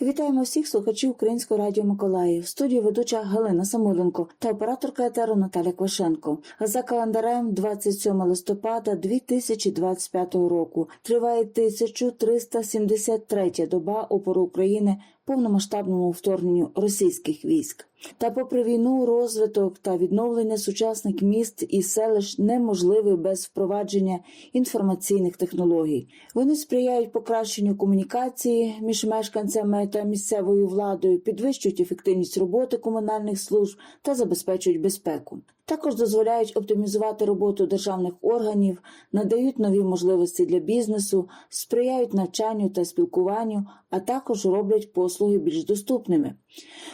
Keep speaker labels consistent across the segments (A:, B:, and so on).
A: Вітаємо всіх слухачів Українського радіо Миколаїв. В студії ведуча Галина Самойленко та операторка етеру Наталя Квашенко. За календарем 27 листопада 2025 року триває 1373 доба опору України повномасштабному вторгненню російських військ. Та попри війну, розвиток та відновлення сучасних міст і селищ неможливі без впровадження інформаційних технологій. Вони сприяють покращенню комунікації між мешканцями та місцевою владою, підвищують ефективність роботи комунальних служб та забезпечують безпеку. Також дозволяють оптимізувати роботу державних органів, надають нові можливості для бізнесу, сприяють навчанню та спілкуванню, а також роблять послуги більш доступними.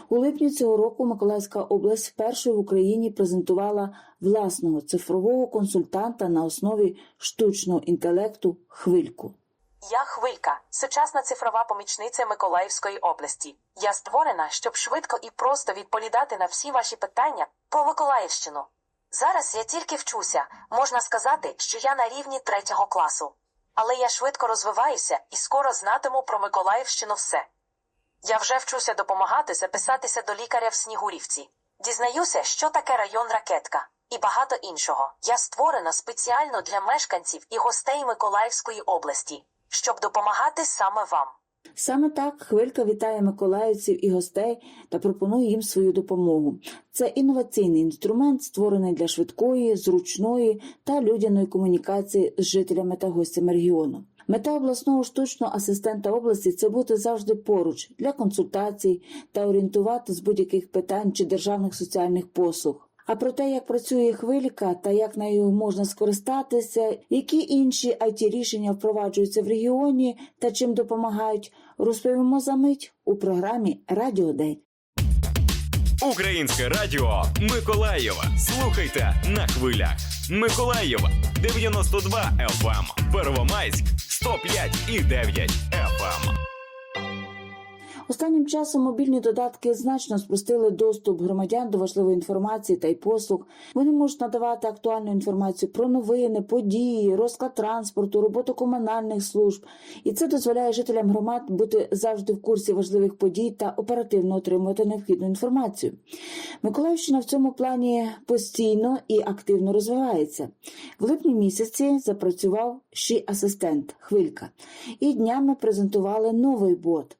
A: У липні цього року Миколаївська область вперше в Україні презентувала власного цифрового консультанта на основі штучного інтелекту Хвильку.
B: Я Хвилька, сучасна цифрова помічниця Миколаївської області. Я створена, щоб швидко і просто відповідати на всі ваші питання по Миколаївщину. Зараз я тільки вчуся, можна сказати, що я на рівні третього класу. Але я швидко розвиваюся і скоро знатиму про Миколаївщину все. Я вже вчуся допомагати записатися до лікаря в Снігурівці. Дізнаюся, що таке район ракетка і багато іншого. Я створена спеціально для мешканців і гостей Миколаївської області, щоб допомагати саме вам.
A: Саме так Хвилька вітає миколаївців і гостей та пропонує їм свою допомогу. Це інноваційний інструмент, створений для швидкої, зручної та людяної комунікації з жителями та гостями регіону. Мета обласного штучного асистента області це бути завжди поруч для консультацій та орієнтувати з будь-яких питань чи державних соціальних послуг. А про те, як працює хвилька та як нею можна скористатися, які інші it рішення впроваджуються в регіоні та чим допомагають, розповімо за мить у програмі Радіодень.
C: Українське радіо Миколаєва. Слухайте на хвилях. Миколаєва 92 FM. Первомайськ 105 і 9 FM.
A: Останнім часом мобільні додатки значно спростили доступ громадян до важливої інформації та й послуг. Вони можуть надавати актуальну інформацію про новини, події, розклад транспорту, роботу комунальних служб, і це дозволяє жителям громад бути завжди в курсі важливих подій та оперативно отримувати необхідну інформацію. Миколаївщина в цьому плані постійно і активно розвивається. В липні місяці запрацював ще асистент Хвилька, і днями презентували новий бот.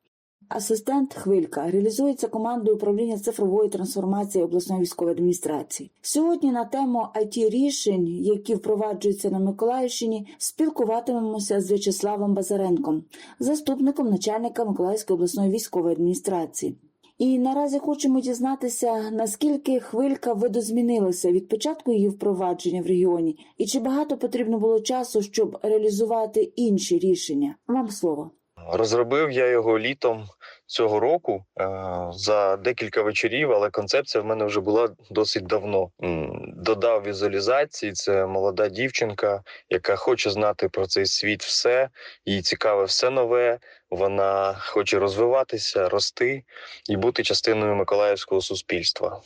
A: Асистент Хвилька реалізується командою управління цифрової трансформації обласної військової адміністрації. Сьогодні на тему it рішень, які впроваджуються на Миколаївщині, спілкуватимемося з В'ячеславом Базаренком, заступником начальника Миколаївської обласної військової адміністрації. І наразі хочемо дізнатися, наскільки хвилька видозмінилася від початку її впровадження в регіоні, і чи багато потрібно було часу, щоб реалізувати інші рішення. Вам слово.
D: Розробив я його літом цього року е, за декілька вечорів, але концепція в мене вже була досить давно. Додав візуалізації. Це молода дівчинка, яка хоче знати про цей світ все, їй цікаве все нове. Вона хоче розвиватися, рости і бути частиною миколаївського суспільства.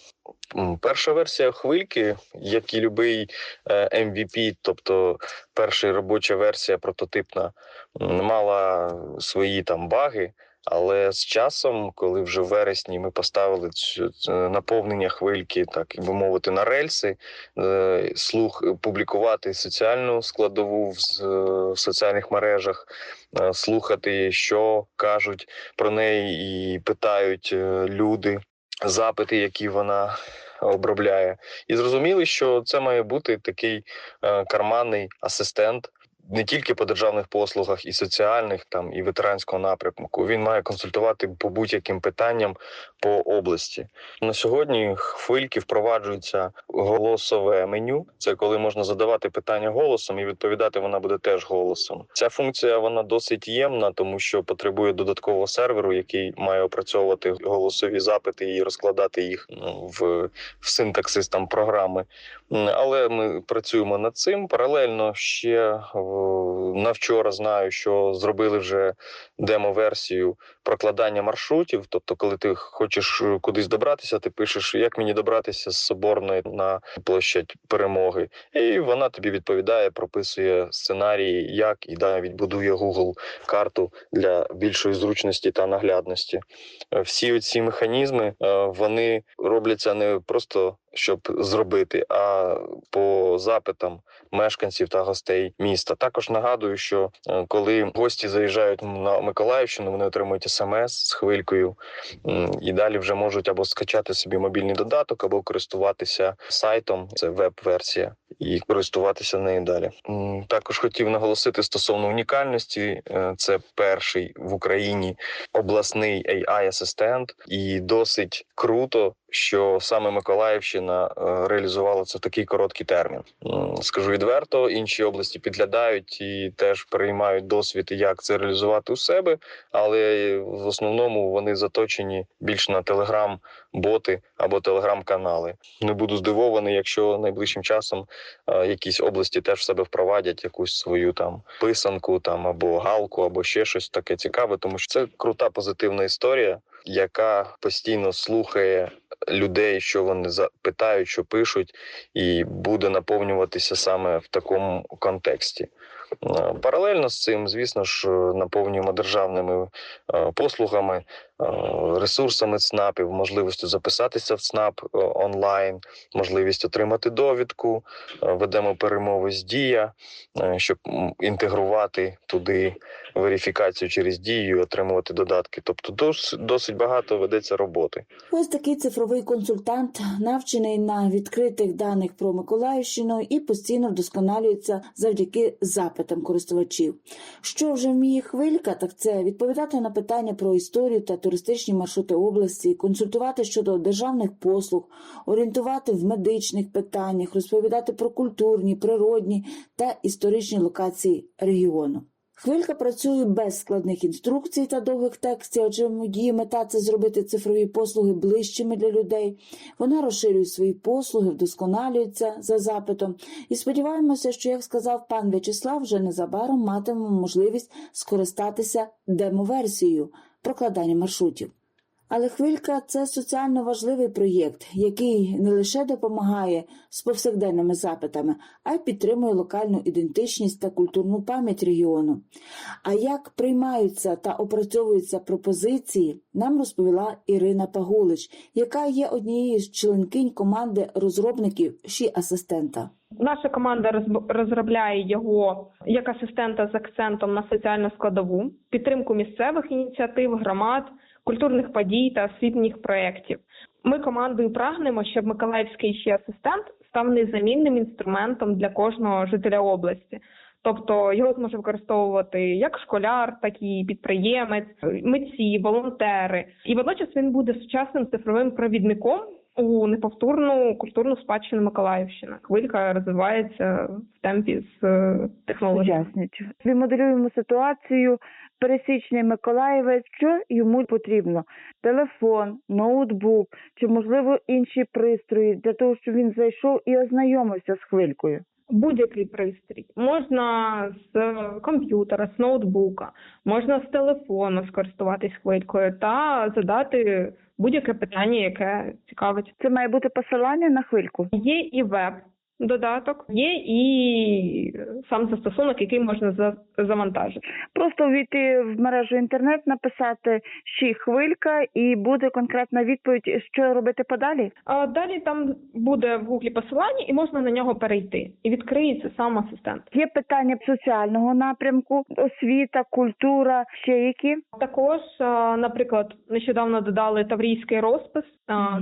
D: Перша версія хвильки, як і любий е, MVP, тобто перша робоча версія прототипна, мала свої там баги. Але з часом, коли вже в вересні ми поставили цю наповнення хвильки, так і би мовити, на рельси, е, слух публікувати соціальну складову в, соціальних мережах, е, слухати, що кажуть про неї, і питають е, люди, запити, які вона обробляє. І зрозуміли, що це має бути такий е, карманний асистент. Не тільки по державних послугах, і соціальних там і ветеранського напрямку він має консультувати по будь-яким питанням по області. На сьогодні хвильки впроваджується голосове меню. Це коли можна задавати питання голосом і відповідати вона буде теж голосом. Ця функція вона досить ємна, тому що потребує додаткового серверу, який має опрацьовувати голосові запити і розкладати їх ну, в, в синтаксис там програми. Але ми працюємо над цим. Паралельно ще в на вчора знаю, що зробили вже демо-версію прокладання маршрутів. Тобто, коли ти хочеш е, кудись добратися, ти пишеш, як мені добратися з соборної на площадь перемоги, і вона тобі відповідає, прописує сценарії, як і навіть будує Google карту для більшої зручності та наглядності. Е, Всі ці механізми е, вони робляться не просто щоб зробити, а по запитам мешканців та гостей міста. Також нагадую, що е, коли гості заїжджають на Миколаївщину, вони отримують смс з хвилькою і далі вже можуть або скачати собі мобільний додаток, або користуватися сайтом. Це веб-версія. І користуватися нею далі. Також хотів наголосити стосовно унікальності. Е, Це перший в Україні обласний AI-асистент, і досить круто, що саме Миколаївщина е, реалізувала це в такий короткий термін. Скажу відверто, інші області підглядають і теж переймають досвід, як це реалізувати у себе, але в основному вони заточені більш на телеграм-боти або телеграм-канали. Не буду здивований, якщо найближчим часом е, якісь області теж в себе впровадять якусь свою там писанку, там або галку, або ще щось таке цікаве, тому що це крута позитивна історія, яка постійно слухає людей, що вони за- питають, що пишуть, і буде наповнюватися саме в такому контексті. Е, Паралельно з цим, звісно ж, е, наповнюємо державними послугами, ресурсами ЦНАПів, можливістю записатися в ЦНАП е, онлайн, можливість отримати довідку, е, ведемо перемови з дія, е, щоб інтегрувати туди верифікацію через дію, отримувати додатки. Тобто, досить багато ведеться роботи.
A: Ось такий цифровий консультант, навчений на відкритих даних про Миколаївщину і постійно вдосконалюється завдяки запитам користувачів. Що вже вміє хвилька, так це відповідати на питання про історію та туристичні маршрути області, консультувати щодо державних послуг, орієнтувати в медичних питаннях, розповідати про культурні, природні та історичні локації регіону. Хвилька працює без складних інструкцій та довгих текстів, адже її мета це зробити цифрові послуги ближчими для людей. Вона розширює свої послуги, вдосконалюється за запитом. І сподіваємося, що, як сказав пан В'ячеслав, вже незабаром матимемо можливість скористатися демо-версією прокладання маршрутів. Але хвилька це соціально важливий проєкт, який не лише допомагає з повсякденними запитами, а й підтримує локальну ідентичність та культурну пам'ять регіону. А як приймаються та опрацьовуються пропозиції, нам розповіла Ірина Пагулич, яка є однією з членкинь команди розробників «Ші асистента.
E: Наша команда розробляє його як асистента з акцентом на соціальну складову, підтримку місцевих ініціатив, громад, культурних подій та освітніх проєктів. Ми командою прагнемо, щоб Миколаївський ще асистент став незамінним інструментом для кожного жителя області. Тобто його зможе використовувати як школяр, так і підприємець, митці, волонтери. І водночас він буде сучасним цифровим провідником у неповторну культурну спадщину Миколаївщини. Хвилька розвивається в темпі з
F: технологією. Ми моделюємо ситуацію. Пересічний Миколаєвець, що йому потрібно: телефон, ноутбук чи, можливо, інші пристрої для того, щоб він зайшов і ознайомився з хвилькою.
E: Будь-який пристрій можна з е, комп'ютера, з ноутбука, можна з телефону скористуватись хвилькою та задати будь-яке питання, яке цікавить.
F: Це має бути посилання на хвильку.
E: Є і веб додаток, є і сам застосунок, який можна за- завантажити.
F: Просто ввійти в мережу інтернет, написати «Щі хвилька, і буде конкретна відповідь, що робити подалі.
E: А далі там буде в гуглі посилання, і можна на нього перейти. І відкриється сам асистент.
F: Є питання соціального напрямку, освіта, культура, ще які.
E: Також, наприклад, нещодавно додали таврійський розпис.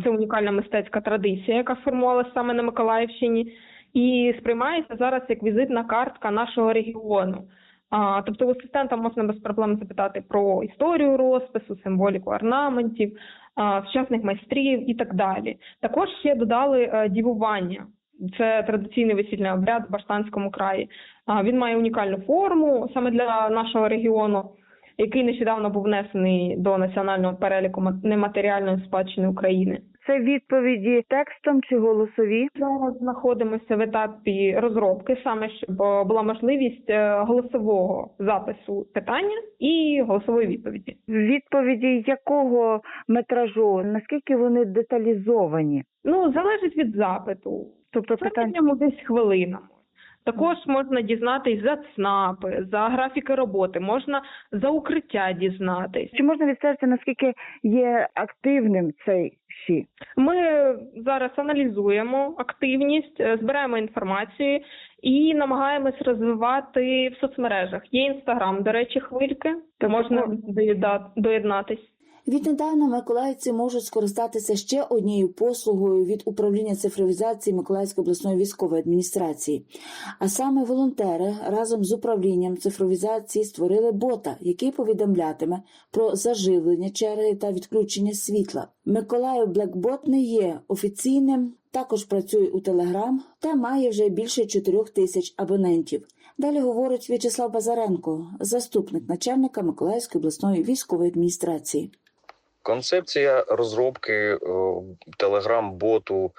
E: Це унікальна мистецька традиція, яка сформувалася саме на Миколаївщині, і сприймається зараз як візитна картка нашого регіону. А, тобто у асистента можна без проблем запитати про історію розпису, символіку орнаментів, а, сучасних майстрів і так далі. Також ще додали е, дівування. Це традиційний весільний обряд в Баштанському краї. А, Він має унікальну форму саме для нашого регіону який нещодавно був внесений до національного переліку ма- нематеріальної спадщини України.
F: Це відповіді текстом чи голосові?
E: Зараз знаходимося в етапі розробки, саме щоб була можливість е, голосового запису питання і голосової відповіді.
F: Відповіді якого метражу? Наскільки вони деталізовані?
E: Ну залежить від запиту.
F: Тобто питання
E: десь хвилина. Також можна дізнатись за ЦНАПи, за графіки роботи, можна за укриття дізнатись.
F: чи можна відстежити, наскільки є активним цей ШІ?
E: Ми зараз аналізуємо активність, е, збираємо інформацію і намагаємось розвивати в соцмережах. Є інстаграм, до речі, хвильки,
F: Тобто
E: можна доєднатись.
A: Віднедавна миколаївці можуть скористатися ще однією послугою від управління цифровізації Миколаївської обласної військової адміністрації. А саме волонтери разом з управлінням цифровізації створили бота, який повідомлятиме про заживлення черги та відключення світла. Миколаїв Блекбот не є офіційним. Також працює у Телеграм та має вже більше 4 тисяч абонентів. Далі говорить В'ячеслав Базаренко, заступник начальника Миколаївської обласної військової адміністрації.
D: Концепція розробки телеграм-боту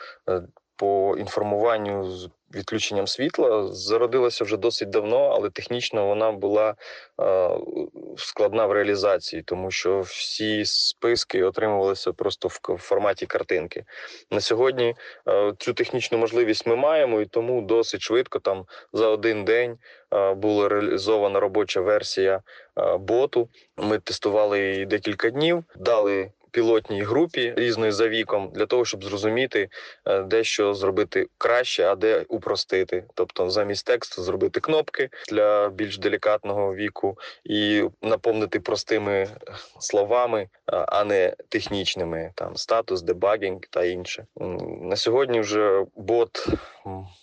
D: по інформуванню з відключенням світла зародилася вже досить давно, але технічно вона була е, складна в реалізації, тому що всі списки отримувалися просто в форматі картинки. На сьогодні е, цю технічну можливість ми маємо, і тому досить швидко, там за один день, е, була реалізована робоча версія боту. Ми тестували її декілька днів, дали пілотній групі різної за віком для того, щоб зрозуміти, е, де що зробити краще, а де упростити. Тобто, замість тексту зробити кнопки для більш делікатного віку і наповнити простими е, словами, е, а не технічними, там статус, дебагінг та інше. На сьогодні вже бот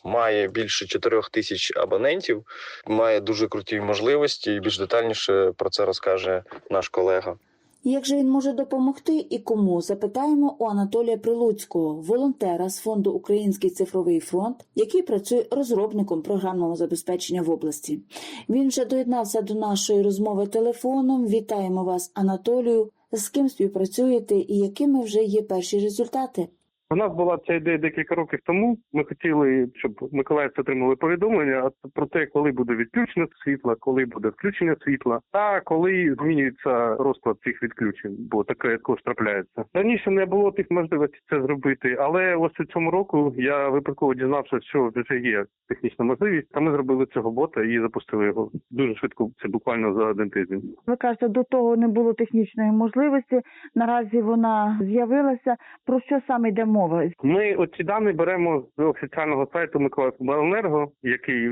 D: має більше 4 тисяч абонентів, має дуже круті можливості, і більш детальніше про це розкаже наш колега.
A: Як же він може допомогти і кому? Запитаємо у Анатолія Прилуцького, волонтера з фонду Український цифровий фронт, який працює розробником програмного забезпечення в області. Він вже доєднався до нашої розмови телефоном. Вітаємо вас, Анатолію. З ким співпрацюєте і якими вже є перші результати?
G: У нас була ця ідея декілька років тому. Ми хотіли, щоб миколаївці отримали повідомлення про те, коли буде відключення світла, коли буде включення світла, та коли змінюється розклад цих відключень, бо таке також трапляється. Раніше не було тих можливостей це зробити, але ось у цьому року я випадково дізнався, що вже є технічна можливість, та ми зробили цього бота і запустили його дуже швидко. Це буквально за один тиждень.
F: Ви кажете, до того не було технічної можливості. Наразі вона з'явилася. Про що саме йде мова?
G: Ми оці дані беремо з офіційного сайту Миколаївенерго, який,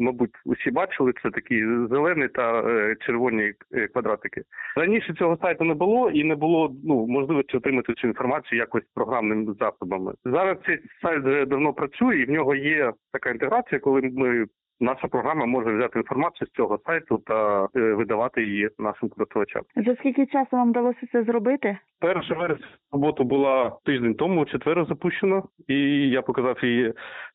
G: мабуть, усі бачили. Це такі зелені та е, червоні е, квадратики. Раніше цього сайту не було і не було ну можливості отримати цю інформацію якось програмними засобами. Зараз цей сайт вже давно працює, і в нього є така інтеграція, коли ми. Наша програма може взяти інформацію з цього сайту та е, видавати її нашим користувачам.
F: За скільки часу вам вдалося це зробити?
G: Перша версія роботу була тиждень тому, четверо четвер запущена, і я показав її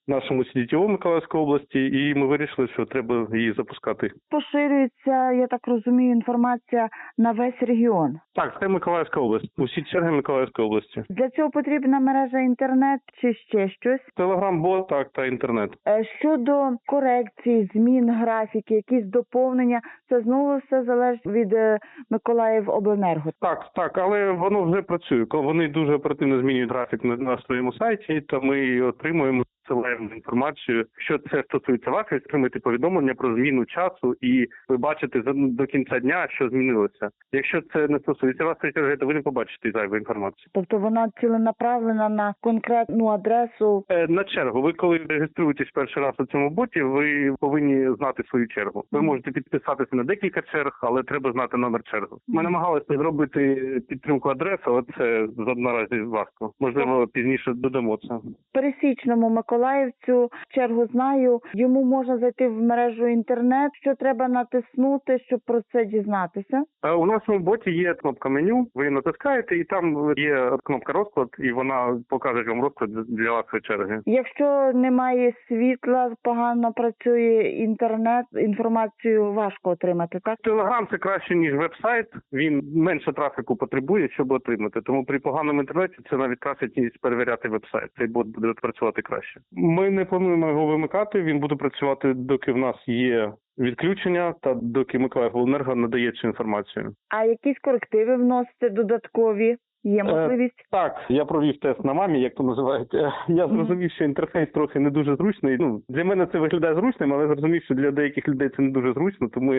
G: нашому CDTO Миколаївської області, і ми вирішили, що треба її запускати.
F: Поширюється, я так розумію, інформація на весь регіон.
G: Так, це Миколаївська область. Усі черги Миколаївської області.
F: Для цього потрібна мережа інтернет чи ще щось.
G: Телеграм-бот, так, та інтернет.
F: Е, Щодо корекцій, змін графіки, якісь доповнення, це знову все залежить від е, Миколаївобленерго.
G: Так, так, але воно вже працює. Вони дуже оперативно змінюють графік на, на своєму сайті, то ми отримуємо. Посилаємо інформацію. Що це стосується вас, ви отримаєте повідомлення про зміну часу, і ви бачите до кінця дня, що змінилося. Якщо це не стосується вас, то ви не побачите зайву інформацію.
F: Тобто вона ціленаправлена на конкретну адресу.
G: Е, На чергу. Ви коли реєструєтесь перший раз у цьому боті, ви повинні знати свою чергу. Ви можете підписатися на декілька черг, але треба знати номер черги. Ми намагалися зробити підтримку адреси, але це наразі важко. Можливо, пізніше додамо це.
F: Пересічному Миколаїву Миколаївцю, чергу знаю, йому можна зайти в мережу інтернет. Що треба натиснути, щоб про це дізнатися?
G: Е, У нашому боті є кнопка меню, ви її натискаєте, і там є кнопка розклад, і вона покаже вам розклад для вашої черги.
F: Якщо немає світла, погано працює інтернет, інформацію важко отримати, так?
G: Телеграм це краще ніж веб-сайт. Він менше трафіку потребує, щоб отримати. Тому при поганому інтернеті це навіть краще ніж перевіряти веб-сайт. Цей бот буде працювати краще. Ми не плануємо його вимикати. Він буде працювати, доки в нас є відключення, та доки Миколаївенерго надає цю інформацію.
F: А якісь корективи вносити додаткові? Є можливість?
G: Так, я провів тест на мамі, як то називають. Е, Я зрозумів, що інтерфейс трохи не дуже зручний. Ну для мене це виглядає зручним, але зрозумів, що для деяких людей це не дуже зручно. Тому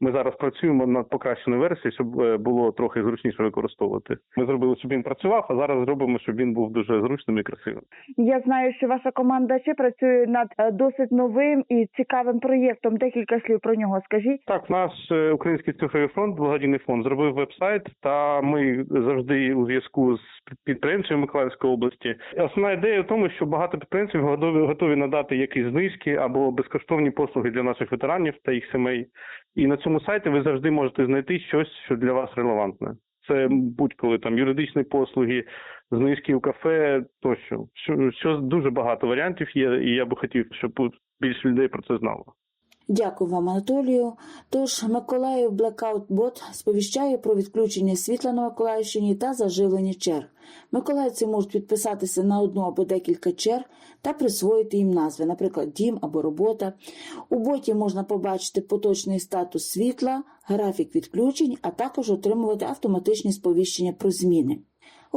G: ми зараз працюємо над покращеною версією, щоб е, було трохи зручніше використовувати. Ми зробили, щоб він працював, а зараз зробимо, щоб він був дуже зручним і красивим.
F: Я знаю, що ваша команда ще працює над е, досить новим і цікавим проєктом. Декілька слів про нього скажіть.
G: Так, наш е, український цифровий фонд, благодійний фонд, зробив веб-сайт, та ми завжди у зв'язку з підприємцями Миколаївської області. Основна ідея в тому, що багато підприємців готові готові надати якісь знижки або безкоштовні послуги для наших ветеранів та їх сімей. І на цьому сайті ви завжди можете знайти щось, що для вас релевантне. Це будь-коли там юридичні послуги, знижки у кафе тощо. Що, що дуже багато варіантів є, і я би хотів, щоб більше людей про це знало.
A: Дякую вам, Анатолію. Тож Миколаїв Bot сповіщає про відключення світла на Миколаївщині та заживлення черг. Миколаївці можуть підписатися на одну або декілька черг та присвоїти їм назви, наприклад, дім або робота. У боті можна побачити поточний статус світла, графік відключень, а також отримувати автоматичні сповіщення про зміни.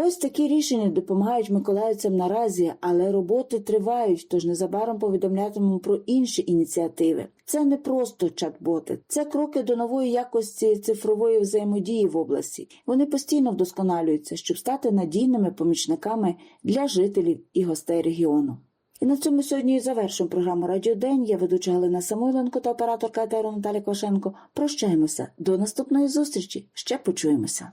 A: Ось такі рішення допомагають миколаївцям наразі, але роботи тривають, тож незабаром повідомлятимемо про інші ініціативи. Це не просто чат-боти, це кроки до нової якості цифрової взаємодії в області. Вони постійно вдосконалюються, щоб стати надійними помічниками для жителів і гостей регіону. І на цьому сьогодні і завершуємо програму Радіо День. Я ведуча Галина Самойленко та операторка етеру Наталя Квашенко. Прощаємося. До наступної зустрічі. Ще почуємося.